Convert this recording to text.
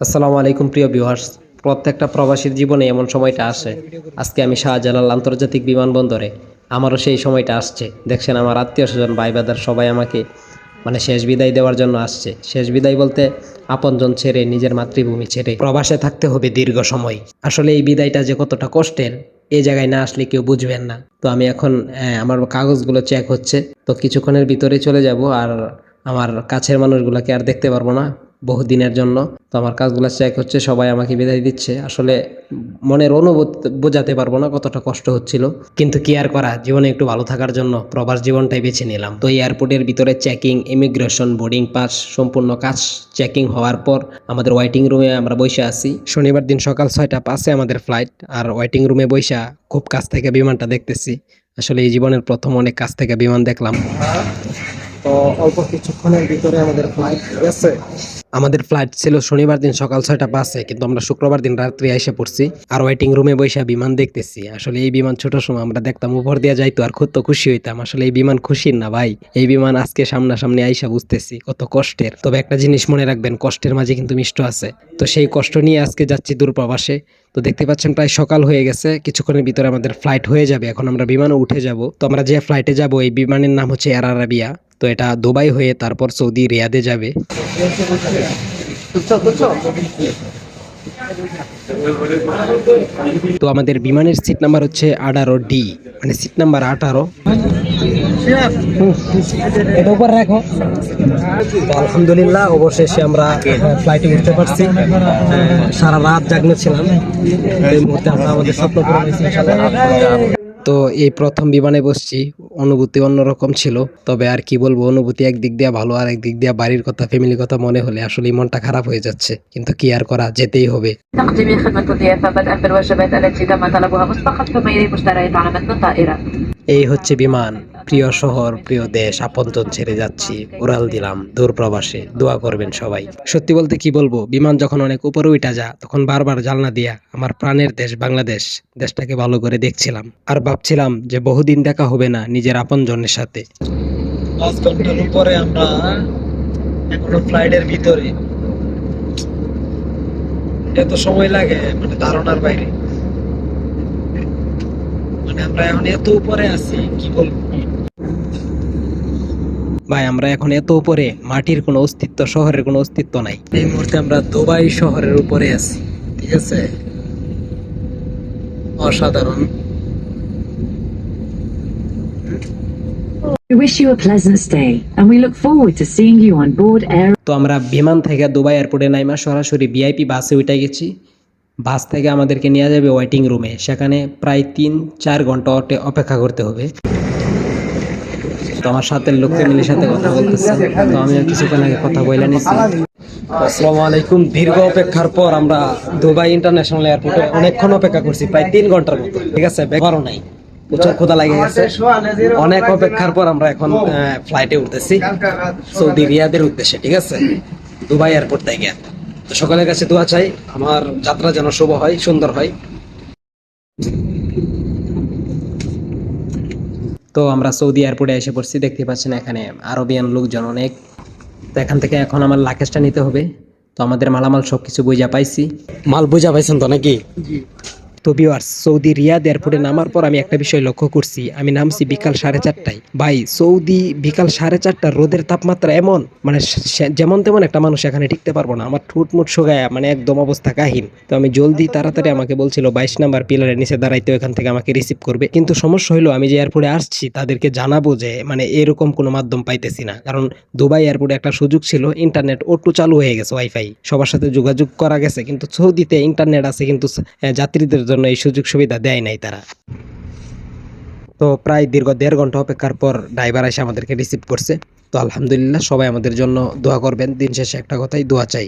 আসসালামু আলাইকুম প্রিয় ভিউয়ার্স প্রত্যেকটা প্রবাসীর জীবনে এমন সময়টা আসে। আজকে আমি শাহজালাল আন্তর্জাতিক বিমানবন্দরে। আমারও সেই সময়টা আসছে। দেখছেন আমার আত্মীয় স্বজন, ভাই বাদার সবাই আমাকে মানে শেষ বিদায় দেওয়ার জন্য আসছে। শেষ বিদায় বলতে আপনজন ছেড়ে, নিজের মাতৃভূমি ছেড়ে প্রবাসে থাকতে হবে দীর্ঘ সময়। আসলে এই বিদায়টা যে কতটা কষ্টের এই জায়গায় না আসলে কেউ বুঝবেন না। তো আমি এখন আমার কাগজগুলো চেক হচ্ছে। তো কিছুক্ষণের ভিতরে চলে যাব আর আমার কাছের মানুষগুলোকে আর দেখতে পারব না। বহুদিনের জন্য। তো আমার কাজগুলো চেক হচ্ছে, সবাই আমাকে বিদায় দিচ্ছে। আসলে মনের অনুভূতি বোঝাতে পারব না কতটা কষ্ট হচ্ছিল। কিন্তু কি আর করা, জীবনে একটু ভালো থাকার জন্য প্রবাস জীবনটাই বেছে নিলাম। তো এয়ারপোর্টের ভিতরে চেকিং ইমিগ্রেশন বোর্ডিং পাস সম্পূর্ণ কাজ চেকিং হওয়ার পর আমাদের ওয়েটিং রুমে আমরা বসে আছি। শনিবার দিন সকাল ছয়টা পাঁচে আমাদের ফ্লাইট আর ওয়েটিং রুমে বসা খুব কাছ থেকে বিমানটা দেখতেছি। আসলে এই জীবনের প্রথম অনেক কাছ থেকে বিমান দেখলাম। তো অল্প কিছুক্ষণের ভিতরে আমাদের ফ্লাইট আছে আমাদের ফ্লাইট ছিল শনিবার দিন সকাল ছয়টা বাসে কিন্তু আমরা শুক্রবার দিন রাত্রি এসে পড়ছি আর ওয়েটিং রুমে বসে বিমান দেখতেছি। আসলে এই বিমান ছোট সময় আমরা দেখতাম উপর দিয়ে যাইতো আর খুব তো খুশি হইতাম। আসলে এই বিমান খুশির না ভাই, এই বিমান আজকে সামনাসামনি আইসা বুঝতেছি কত কষ্টের। তবে একটা জিনিস মনে রাখবেন, কষ্টের মাঝে কিন্তু মিষ্ট আছে। তো সেই কষ্ট নিয়ে আজকে যাচ্ছি দূর প্রবাসে তো দেখতে পাচ্ছেন প্রায় সকাল হয়ে গেছে, কিছুক্ষণের ভিতরে আমাদের ফ্লাইট হয়ে যাবে। এখন আমরা বিমানে উঠে যাব। তো আমরা যে ফ্লাইটে যাব, এই বিমানের নাম হচ্ছে এয়ার আরাবিয়া তো এটা দুবাই হয়ে তারপর সৌদি রিয়াদে যাবে। তো আমাদের বিমানের সিট নাম্বার হচ্ছে আঠারো ডি মানে সিট নাম্বার আঠারো। রাখো। আলহামদুলিল্লাহ, অবশেষে আমরা ফ্লাইটে উঠতে পারছি। সারা রাত জাগনো ছিলাম এই মুহূর্তে আমরা আমাদের স্বপ্ন ইনশাআল্লাহ। তো এই প্রথম বিমানে বসছি, অনুভূতি অন্যরকম ছিল। তবে আর কি বলব, অনুভূতি একদিক দিয়ে ভালো আর একদিক দিয়ে বাড়ির কথা ফ্যামিলির কথা মনে হলে আসলে মনটা খারাপ হয়ে যাচ্ছে। কিন্তু কি আর করা, যেতেই হবে। এই হচ্ছে বিমান। প্রিয় শহর, প্রিয় দেশ, আপনজন ছেড়ে যাচ্ছি, উড়াল দিলাম, দূর প্রবাসে, দোয়া করবেন সবাই। সত্যি বলতে কি বলব, বিমান যখন অনেক উপরে উঠা যা তখন বারবার জালনা দিয়া আমার প্রাণের দেশ বাংলাদেশ, দেশটাকে ভালো করে দেখছিলাম। আর ভাবছিলাম যে বহুদিন দেখা হবে না নিজের আপনজনের সাথে। পাঁচ ঘণ্টার উপরে আমরা এখনও ফ্লাইটের ভিতরে। এত সময় লাগে মানে ধারণার বাইরে। মানে আমরা এখন এত উপরে আছি, কি বলব? ভাই আমরা এখন এত উপরে মাটির কোনো অস্তিত্ব শহরের কোনো অস্তিত্ব নাই। এই মুহূর্তে আমরা দুবাই শহরের উপরে আছি ঠিক আছে? অসাধারণ। We wish you a pleasant stay and we look forward to seeing you on board Air তো আমরা বিমান থেকে দুবাই এয়ারপোর্টে নাইমা সরাসরি ভিআইপি বাসে উঠে গেছি। বাস থেকে আমাদেরকে নিয়ে যাবে ওয়েটিং রুমে সেখানে প্রায় তিন চার ঘণ্টা অপেক্ষা করতে হবে। তো আমার সাথে লোক ফ্যামিলির সাথে কথা বলতেছে। তো আমি কিছুক্ষণ আগে কথা বলে নিচ্ছি আসসালামু আলাইকুম। দীর্ঘ অপেক্ষার পর আমরা দুবাই ইন্টারন্যাশনাল এয়ারপোর্টে অনেকক্ষণ অপেক্ষা করছি, প্রায় তিন ঘণ্টার মতো। ঠিক আছে ব্যাপারও নাই। প্রচুর ক্ষুধা লাগে গেছে। অনেক অপেক্ষার পর আমরা এখন ফ্লাইটে উঠতেছি, সৌদি রিয়াদের উদ্দেশ্যে, ঠিক আছে? দুবাই এয়ারপোর্ট থেকে। তো সকলের কাছে দোয়া চাই, আমার যাত্রা যেন শুভ হয়, সুন্দর হয়। তো আমরা সৌদি এয়ারপোর্টে এসে পড়ছি দেখতে পাচ্ছেন এখানে আরবিয়ান লোকজন অনেক। তো এখান থেকে এখন আমার লাকেজটা নিতে হবে। তো আমাদের মালামাল সব কিছু বোঝা পাইছি। মাল বোঝা পাইছেন তো নাকি? তো ভিউয়ার্স সৌদি রিয়াদ এয়ারপোর্টে নামার পর আমি একটা বিষয় লক্ষ্য করছি। আমি নামছি বিকাল সাড়ে চারটায়। ভাই, সৌদি বিকাল সাড়ে চারটা রোদের তাপমাত্রা এমন মানে যেমন তেমন একটা মানুষ এখানে টিকতে পারব না। আমার ঠুট মুট শোগায় মানে একদম অবস্থা কাহিন তো আমি জলদি তাড়াতাড়ি আমাকে বলছিল, বাইশ নাম্বার পিলারের নিচে দাঁড়াইতে এখান থেকে আমাকে রিসিভ করবে। কিন্তু সমস্যা হলো আমি যে এয়ারপোর্টে আসছি, তাদেরকে জানাব যে মানে এরকম কোনো মাধ্যম পাইতেছি না। কারণ দুবাই এয়ারপোর্টে একটা সুযোগ ছিল, ইন্টারনেট ওটু চালু হয়ে গেছে, ওয়াইফাই। সবার সাথে যোগাযোগ করা গেছে, কিন্তু সৌদিতে ইন্টারনেট আছে, কিন্তু যাত্রীদের জন্য এই সুযোগ সুবিধা দেয় নাই তারা। তো প্রায় দীর্ঘ দেড় ঘণ্টা অপেক্ষার পর ড্রাইভার এসে আমাদেরকে রিসিভ করছে। তো আলহামদুলিল্লাহ সবাই আমাদের জন্য দোয়া করবেন। দিন শেষে একটা কথাই দোয়া চাই।